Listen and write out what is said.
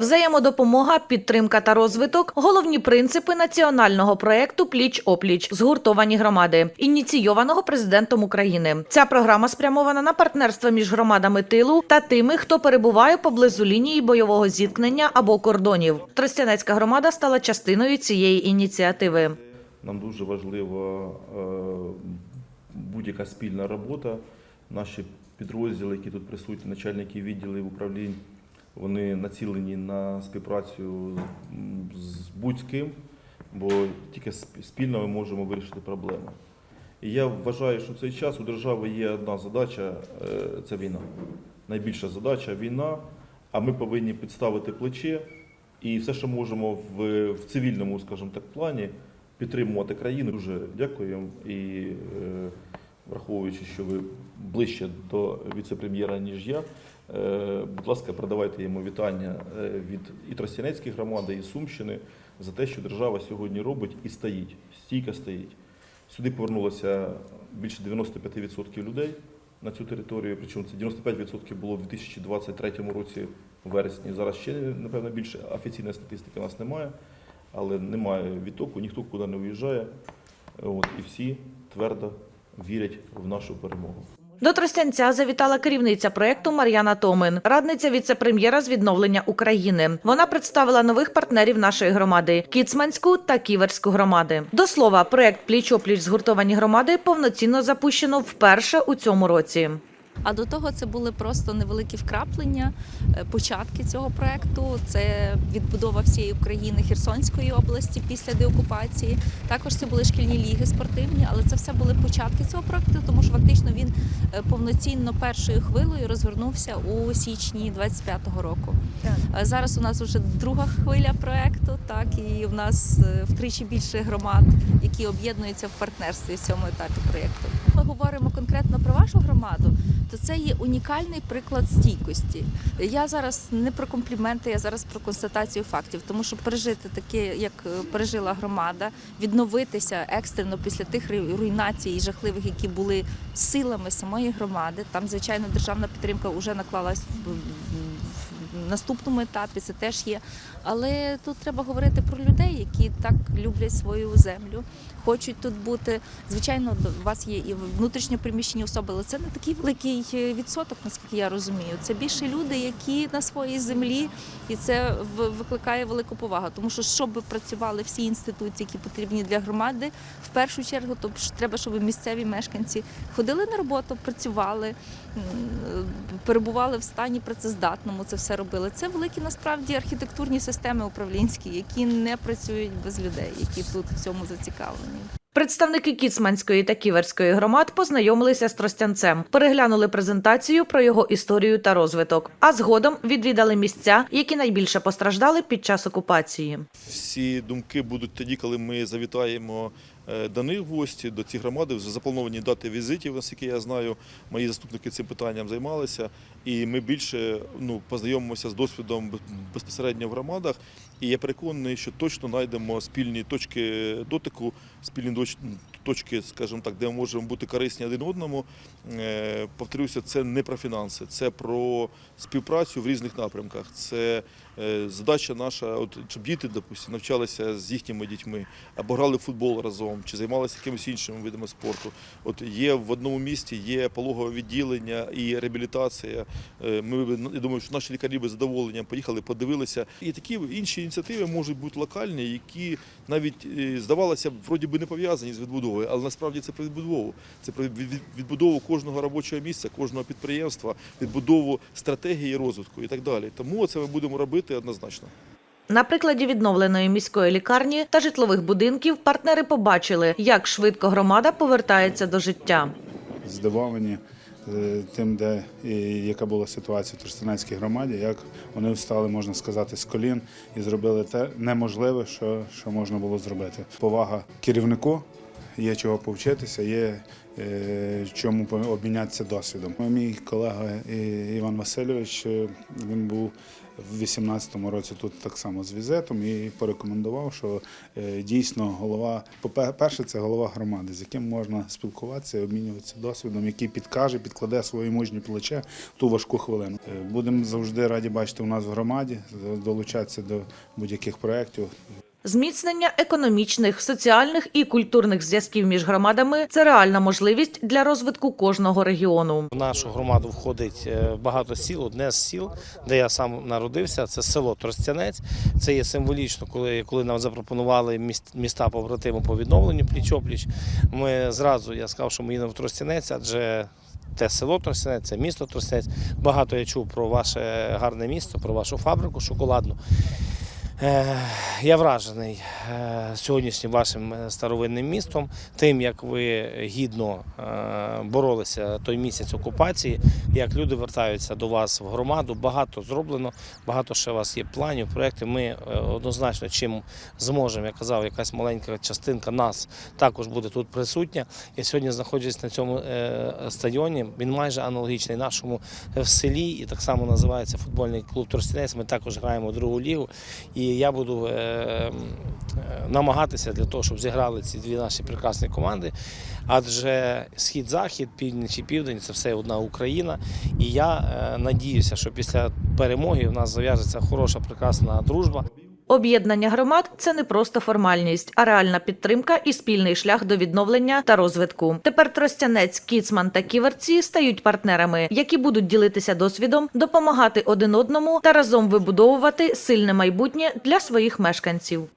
Взаємодопомога, підтримка та розвиток головні принципи національного проекту Пліч опліч згуртовані громади, ініційованого президентом України. Ця програма спрямована на партнерство між громадами тилу та тими, хто перебуває поблизу лінії бойового зіткнення або кордонів. Тростянецька громада стала частиною цієї ініціативи. Нам дуже важлива е, будь-яка спільна робота. Наші підрозділи, які тут присутні, начальники відділів управлінь, вони націлені на співпрацю з будь-ким, бо тільки спільно ми можемо вирішити проблеми. І я вважаю, що в цей час у держави є одна задача е, це війна. Найбільша задача війна, а ми повинні підставити плече і все, що можемо в, в цивільному, скажімо так, плані, підтримувати країну. Дуже дякую і е, враховуючи, що ви ближче до віце-прем'єра, ніж я. Е, Будь ласка, передавайте йому вітання е, від і Тростянецької громади, і Сумщини за те, що держава сьогодні робить і стоїть, стійко стоїть. Сюди повернулося більше 95% людей на цю територію, причому це 95% було в 2023 році в вересні. Зараз ще, напевно, більше офіційної статистики у нас немає, але немає відтоку, ніхто куди не уїжджає. От, і всі твердо вірять в нашу перемогу. До Тростянця завітала керівниця проекту Мар'яна Томин, радниця віце-прем'єра з відновлення України. Вона представила нових партнерів нашої громади Кіцманську та Ківерську громади. До слова, проект Пліч-опліч згуртовані громади повноцінно запущено вперше у цьому році. А до того це були просто невеликі вкраплення, е, початки цього проекту. Це відбудова всієї України Херсонської області після деокупації. Також це були шкільні ліги спортивні, але це все були початки цього проекту, тому що фактично він е, повноцінно першою хвилею розгорнувся у січні 25-го року. Е, Зараз у нас вже друга хвиля проекту, так і в нас втричі більше громад, які об'єднуються в партнерстві в цьому етапі проєкту. Ми говоримо конкретно про вашу громаду, то це є унікальний приклад стійкості. Я зараз не про компліменти, я зараз про констатацію фактів, тому що пережити таке, як е, пережила громада, відновитися екстрено після тих руйнацій і жахливих, які були силами самої громади. Там, звичайно, державна підтримка вже наклалась наступному етапі. Це теж є. Але тут треба говорити про людей, які так люблять свою землю, хочуть тут бути. Звичайно, у вас є і внутрішньо приміщені особи, але це не такий великий е, відсоток, наскільки я розумію. Це більше люди, які на своїй землі, і це викликає велику повагу. Тому що щоб працювали всі інституції, які потрібні для громади, в першу чергу, то треба, щоб місцеві мешканці ходили на роботу, працювали, перебували в стані працездатному. Це все робили. Це великі насправді архітектурні системи управлінські, які не працюють без людей, які тут в цьому зацікавлені. Представники Кіцманської та Ківерської громад познайомилися з Тростянцем, переглянули презентацію про його історію та розвиток, а згодом відвідали місця, які найбільше постраждали під час окупації. Всі думки будуть тоді, коли ми завітаємо до них в гості, до цієї громади. Вже заплановані дати візитів, наскільки я знаю. Мої заступники цим питанням займалися. І ми більше ну, познайомимося з досвідом безпосередньо в громадах. І я переконаний, що точно знайдемо спільні точки дотику, спільні точки, скажімо так, де ми можемо бути корисні один одному. Е, Повторюся, це не про фінанси, це про співпрацю в різних напрямках. Це е, задача наша, от, щоб діти, допустим, навчалися з їхніми дітьми, або грали в футбол разом, чи займалися якимось іншими видами спорту. От є в одному місті є пологове відділення і реабілітація. Е, Ми я думаю, що наші лікарі би задоволенням поїхали, подивилися. І такі інші ініціативи можуть бути локальні, які навіть е, здавалося б, вроді би не пов'язані з відбудовою, але насправді це про відбудову. Це про від- від- відбудову кожного робочого місця, кожного підприємства, відбудову стратегії розвитку і так далі. Тому це ми будемо робити однозначно. На прикладі відновленої міської лікарні та житлових будинків партнери побачили, як швидко громада повертається до життя. здивовані е, тим, де і яка була ситуація в Тростянецькій громаді, як вони встали, можна сказати, з колін і зробили те неможливе, що, що можна було зробити. Повага керівнику. Є чого повчитися, є е, чому обмінятися досвідом. Мій колега Іван Васильович е, він був в 18-му році тут так само з візитом і порекомендував, що е, дійсно голова, по-перше, це голова громади, з яким можна спілкуватися обмінюватися досвідом, який підкаже, підкладе свої мужні плече в ту важку хвилину. Будемо завжди раді бачити у нас в громаді, долучатися до будь-яких проєктів. Зміцнення економічних, соціальних і культурних зв'язків між громадами це реальна можливість для розвитку кожного регіону. В нашу громаду входить е, багато сіл. Одне з сіл, де я сам народився, це село Тростянець. Це є символічно, коли, коли нам запропонували міст- міста побратиму по відновленню пліч-опліч. Ми зразу я сказав, що ми їдемо в Тростянець, адже те село Тростянець, це місто Тростянець. Багато я чув про ваше гарне місто, про вашу фабрику шоколадну. Е, Я вражений е, сьогоднішнім вашим е, старовинним містом, тим, як ви гідно боролися той місяць окупації, як люди вертаються до вас в громаду. Багато зроблено, багато ще у вас є планів, проєктів. Ми однозначно чим зможемо, я казав, якась маленька частинка нас також буде тут присутня. Я сьогодні знаходжусь на цьому стадіоні. Він майже аналогічний нашому в селі, і так само називається футбольний клуб Тростянець. Ми також граємо другу лігу. І я буду е, е, намагатися для того, щоб зіграли ці дві наші прекрасні команди. Адже схід-захід, північ і південь це все одна Україна. І я е, надіюся, що після перемоги в нас зав'яжеться хороша, прекрасна дружба. Об'єднання громад це не просто формальність, а реальна підтримка і спільний шлях до відновлення та розвитку. Тепер Тростянець, Кіцман та Ківерці стають партнерами, які будуть ділитися досвідом, допомагати один одному та разом вибудовувати сильне майбутнє для своїх мешканців.